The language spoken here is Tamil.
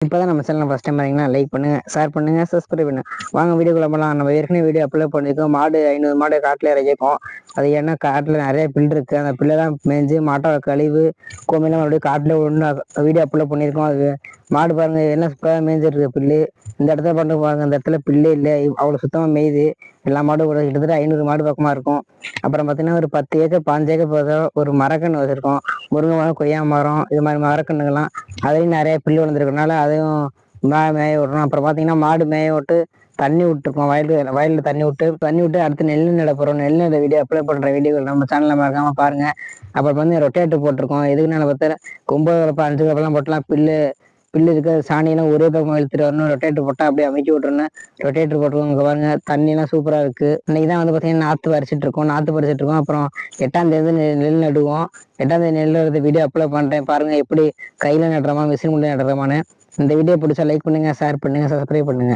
இப்போதான் நம்ம சேனல் ஃபஸ்ட் டைம் பார்த்தீங்கன்னா லைக் பண்ணுங்க ஷேர் பண்ணுங்க சப்ஸ்கிரைப் பண்ணுங்கள் வாங்க வீடியோ போகலாம் நம்ம ஏற்கனவே வீடியோ அப்லோட் பண்ணியிருக்கோம் மாடு ஐநூறு மாடு காட்டில் இறக்கிருக்கோம் அது ஏன்னா காட்டில் நிறைய பில் இருக்குது அந்த பில்லெல்லாம் மேய்ஞ்சு மாட்டோட கழிவு கோமையெல்லாம் மறுபடியும் காட்டில் ஒன்று வீடியோ அப்லோட் பண்ணியிருக்கோம் அது மாடு பாருங்கள் என்ன சூப்பராக மேய்ஞ்சிருக்கு பில்லு. இந்த இடத்துல பாருங்க பாருங்க இந்த இடத்துல பில்லே இல்லை. அவ்வளோ சுத்தமாக மேயுது. எல்லா மாடும் ஒரு கிட்டத்தட்ட ஐநூறு மாடு பக்கமாக இருக்கும். அப்புறம் பார்த்தீங்கன்னா ஒரு பத்து ஏக்கர் பாஞ்சு ஏக்கர் போதும் ஒரு மரக்கன்று வச்சிருக்கோம். முருங்கை மரம் கொய்யா மரம் இது மாதிரி மரக்கன்றுகள்லாம் அதையும் நிறைய பில்லு வளர்ந்துருக்கனால அதையும் மே- மேய விட்றோம் அப்புறம் பார்த்தீங்கன்னா மாடு மேய விட்டு தண்ணி விட்டுருக்கோம் வயல் வயலில் தண்ணி விட்டு தண்ணி விட்டு அடுத்து நெல் நட போகிறோம் நெல் நட வீடியோ அப்ளை பண்ணுற வீடியோ நம்ம சேனலில் மறக்காம பாருங்கள் அப்புறம் வந்து ரொட்டேட்டர் போட்டிருக்கோம். எதுக்குன்னு பார்த்தா ஒம்பது கலப்பா அஞ்சு கலப்பெல்லாம் போட்டலாம். பில்லு பில்லு இருக்க சாணியெல்லாம் ஒரே பக்கம் இழுத்துட்டு வரணும். ரொட்டேட்டர் போட்டால் அப்படியே அமைக்கி விட்டுருணும் ரொட்டேட்டர் போட்டுருவோம் பாருங்க. தண்ணியெல்லாம் சூப்பராக இருக்குது இன்னைக்கு தான் வந்து பார்த்தீங்கன்னா நாற்று பறிச்சுட்டு இருக்கோம். நாற்று பறிச்சிட்டு இருக்கோம். அப்புறம் எட்டாம் தேதி நெல் நெல் நடுவோம். எட்டாம் தேதி நெல் நடுறது வீடியோ அப்லோட் பண்ணுறேன் பாருங்க எப்படி கையில் நடுறோமா மிஷின் மூலம் நடுறோமான்னு. இந்த வீடியோ பிடிச்சா லைக் பண்ணுங்க ஷேர் பண்ணுங்க சப்ஸ்கிரைப் பண்ணுங்க.